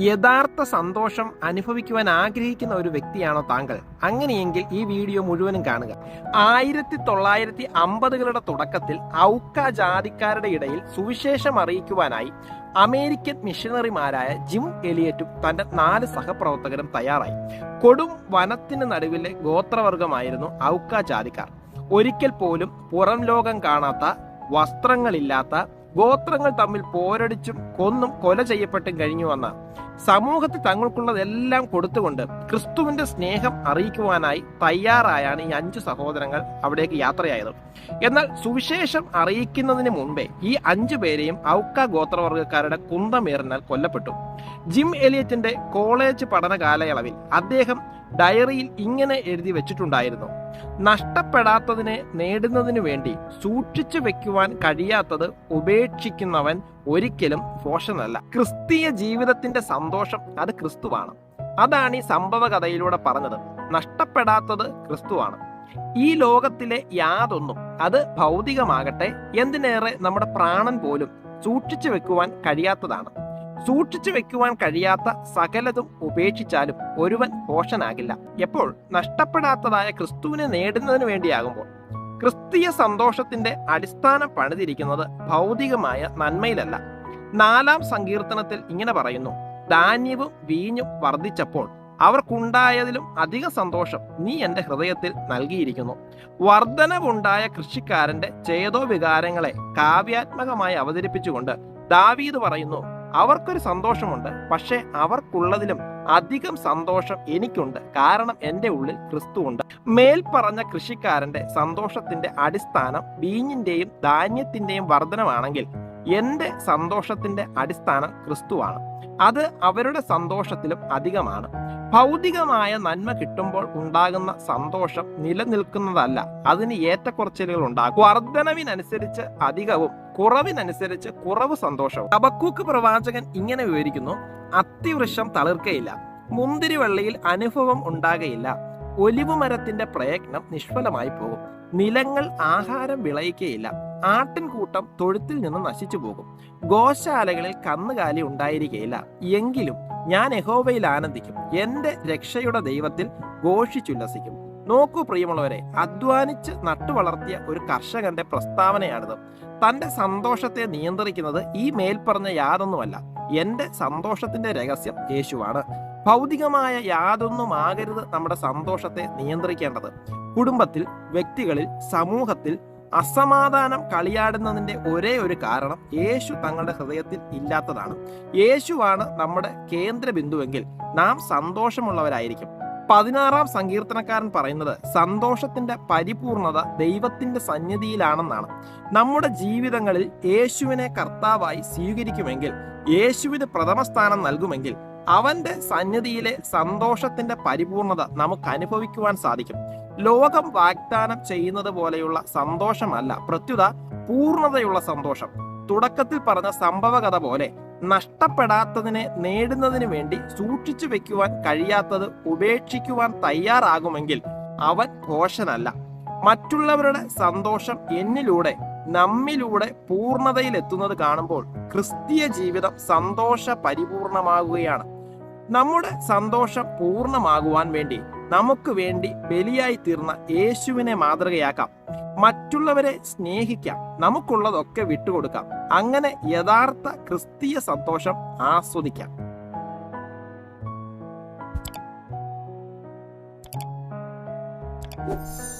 യഥാർത്ഥ സന്തോഷം അനുഭവിക്കുവാൻ ആഗ്രഹിക്കുന്ന ഒരു വ്യക്തിയാണോ താങ്കൾ? അങ്ങനെയെങ്കിൽ ഈ വീഡിയോ മുഴുവനും കാണുക. ആയിരത്തി തൊള്ളായിരത്തി അമ്പതുകളുടെ തുടക്കത്തിൽ ഔക്ക ജാതിക്കാരുടെ ഇടയിൽ സുവിശേഷം അറിയിക്കുവാനായി അമേരിക്കൻ മിഷണറിമാരായ ജിം എലിയറ്റും തന്റെ നാല് സഹപ്രവർത്തകരും തയ്യാറായി. കൊടും വനത്തിന് നടുവിലെ ഗോത്രവർഗമായിരുന്നു ഔക്ക ജാതിക്കാർ. ഒരിക്കൽ പോലും പുറം ലോകം കാണാത്ത വസ്ത്രങ്ങളില്ലാത്ത ഗോത്രങ്ങൾ തമ്മിൽ പോരടിച്ചും കൊന്നും കൊല ചെയ്യപ്പെട്ടും കഴിഞ്ഞു വന്ന സമൂഹത്തിൽ തങ്ങൾക്കുള്ളതെല്ലാം കൊടുത്തുകൊണ്ട് ക്രിസ്തുവിന്റെ സ്നേഹം അറിയിക്കുവാനായി തയ്യാറായാണ് ഈ അഞ്ചു സഹോദരങ്ങൾ അവിടേക്ക് യാത്രയായത്. എന്നാൽ സുവിശേഷം അറിയിക്കുന്നതിന് മുമ്പേ ഈ അഞ്ചു പേരെയും ഔക്ക ഗോത്രവർഗക്കാരുടെ കുന്തമേറിനാൽ കൊല്ലപ്പെട്ടു. ജിം എലിയറ്റിന്റെ കോളേജ് പഠന കാലയളവിൽ അദ്ദേഹം ഡയറിയിൽ ഇങ്ങനെ എഴുതി വെച്ചിട്ടുണ്ടായിരുന്നു. നഷ്ടപ്പെടാത്തതിനെ നേടുന്നതിനു വേണ്ടി സൂക്ഷിച്ചു വെക്കുവാൻ കഴിയാത്തത് ഉപേക്ഷിക്കുന്നവൻ ഒരിക്കലും ഫോഷനല്ല ക്രിസ്തീയ ജീവിതത്തിന്റെ സന്തോഷം അത് ക്രിസ്തുവാണ്. അതാണ് ഈ സംഭവ കഥയിലൂടെ പറഞ്ഞത്. നഷ്ടപ്പെടാത്തത് ക്രിസ്തുവാണ്. ഈ ലോകത്തിലെ യാതൊന്നും അത് ഭൗതികമാകട്ടെ എന്തിനേറെ നമ്മുടെ പ്രാണൻ പോലും സൂക്ഷിച്ചു വെക്കുവാൻ കഴിയാത്തതാണ്. സൂക്ഷിച്ചു വെക്കുവാൻ കഴിയാത്ത സകലതും ഉപേക്ഷിച്ചാലും ഒരുവൻ പോഷനാകില്ല എപ്പോൾ നഷ്ടപ്പെടാത്തതായ ക്രിസ്തുവിനെ നേടുന്നതിന് വേണ്ടിയാകുമ്പോൾ ക്രിസ്തീയ സന്തോഷത്തിന്റെ അടിസ്ഥാനം പണിതിരിക്കുന്നത് ഭൗതികമായ നന്മയിലല്ല. നാലാം സങ്കീർത്തനത്തിൽ ഇങ്ങനെ പറയുന്നു ധാന്യവും വീഞ്ഞും വർദ്ധിച്ചപ്പോൾ അവർക്കുണ്ടായതിലും അധിക സന്തോഷം നീ എന്റെ ഹൃദയത്തിൽ നൽകിയിരിക്കുന്നു. വർധനവുണ്ടായ കൃഷിക്കാരന്റെ ചേതോ വികാരങ്ങളെ കാവ്യാത്മകമായി അവതരിപ്പിച്ചുകൊണ്ട് ദാവീദ് പറയുന്നു അവർക്കൊരു സന്തോഷമുണ്ട്. പക്ഷേ അവർക്കുള്ളതിലും അധികം സന്തോഷം എനിക്കുണ്ട്. കാരണം എന്റെ ഉള്ളിൽ ക്രിസ്തു ഉണ്ട്. മേൽ പറഞ്ഞ കൃഷിക്കാരന്റെ സന്തോഷത്തിന്റെ അടിസ്ഥാനം ബീഞ്ഞിന്റെയും ധാന്യത്തിന്റെയും വർധനമാണെങ്കിൽ എന്റെ സന്തോഷത്തിന്റെ അടിസ്ഥാനം ക്രിസ്തുവാണ്. അത് അവരുടെ സന്തോഷത്തിലും അധികമാണ്. ഭൗതികമായ നന്മ കിട്ടുമ്പോൾ ഉണ്ടാകുന്ന സന്തോഷം നിലനിൽക്കുന്നതല്ല. അതിന് ഏറ്റക്കുറച്ചിലുകൾ ഉണ്ടാകും. വർധനവിനനുസരിച്ച് അധികവും കുറവിനനുസരിച്ച് കുറവ് സന്തോഷവും. തബക്കൂക്ക് പ്രവാചകൻ ഇങ്ങനെ വിവരിക്കുന്നു അത്തിവൃക്ഷം തളിർക്കയില്ല. മുന്തിരിവള്ളിയിൽ അനുഭവം ഉണ്ടാകയില്ല. ഒലിവ് മരത്തിന്റെ പ്രയത്നം നിഷ്ഫലമായി പോകും നിലങ്ങൾ ആഹാരം വിളയിക്കയില്ല. ആട്ടിൻകൂട്ടം തൊഴുത്തിൽ നിന്ന് നശിച്ചു പോകും. ഗോശാലകളിൽ കന്നുകാലി ഉണ്ടായിരിക്കയില്ല. എങ്കിലും ഞാൻ യഹോവയിൽ ആനന്ദിക്കും. എന്റെ രക്ഷയുടെ ദൈവത്തിൽ ഘോഷിച്ചുല്ലസിക്കും. നോക്കൂ പ്രിയമുള്ളവരെ അധ്വാനിച്ച് നട്ടുവളർത്തിയ ഒരു കർഷകന്റെ പ്രസ്താവനയാണിത്. തന്റെ സന്തോഷത്തെ നിയന്ത്രിക്കുന്നത് ഈ മേൽപ്പറഞ്ഞ യാതൊന്നുമല്ല. എന്റെ സന്തോഷത്തിന്റെ രഹസ്യം യേശുവാണ്. ഭൗതികമായ യാതൊന്നും ആകരുത് നമ്മുടെ സന്തോഷത്തെ നിയന്ത്രിക്കേണ്ടത്. കുടുംബത്തിൽ വ്യക്തികളിൽ സമൂഹത്തിൽ അസമാധാനം കളിയാടുന്നതിന്റെ ഒരേ ഒരു കാരണം യേശു തങ്ങളുടെ ഹൃദയത്തിൽ ഇല്ലാത്തതാണ്. യേശുവാണ് നമ്മുടെ കേന്ദ്ര ബിന്ദുവെങ്കിൽ നാം സന്തോഷമുള്ളവരായിരിക്കും. പതിനാറാം സങ്കീർത്തനക്കാരൻ പറയുന്നത് സന്തോഷത്തിന്റെ പരിപൂർണത ദൈവത്തിന്റെ സന്നിധിയിലാണെന്നാണ്. നമ്മുടെ ജീവിതങ്ങളിൽ യേശുവിനെ കർത്താവായി സ്വീകരിക്കുമെങ്കിൽ യേശുവിന് പ്രഥമ സ്ഥാനം നൽകുമെങ്കിൽ അവന്റെ സന്നിധിയിലെ സന്തോഷത്തിന്റെ പരിപൂർണത നമുക്ക് അനുഭവിക്കുവാൻ സാധിക്കും. ലോകം വാഗ്ദാനം ചെയ്യുന്നത് പോലെയുള്ള സന്തോഷമല്ല. പ്രത്യുത പൂർണതയുള്ള സന്തോഷം. തുടക്കത്തിൽ പറഞ്ഞ സംഭവകഥ പോലെ നഷ്ടപ്പെടാത്തതിനെ നേടുന്നതിന് വേണ്ടി സൂക്ഷിച്ചു വെക്കുവാൻ കഴിയാത്തത് ഉപേക്ഷിക്കുവാൻ തയ്യാറാകുമെങ്കിൽ അവൻ ഘോഷനല്ല മറ്റുള്ളവരുടെ സന്തോഷം എന്നിലൂടെ നമ്മിലൂടെ പൂർണതയിലെത്തുന്നത് കാണുമ്പോൾ ക്രിസ്തീയ ജീവിതം സന്തോഷ പരിപൂർണമാകുകയാണ് നമ്മുടെ സന്തോഷം പൂർണമാകുവാൻ വേണ്ടി നമുക്ക് വേണ്ടി ബലിയായി തീർന്ന യേശുവിനെ മാതൃകയാക്കാം. മറ്റുള്ളവരെ സ്നേഹിക്കാം. നമുക്കുള്ളതൊക്കെ വിട്ടുകൊടുക്കാം. അങ്ങനെ യഥാർത്ഥ ക്രിസ്തീയ സന്തോഷം ആസ്വദിക്കാം. you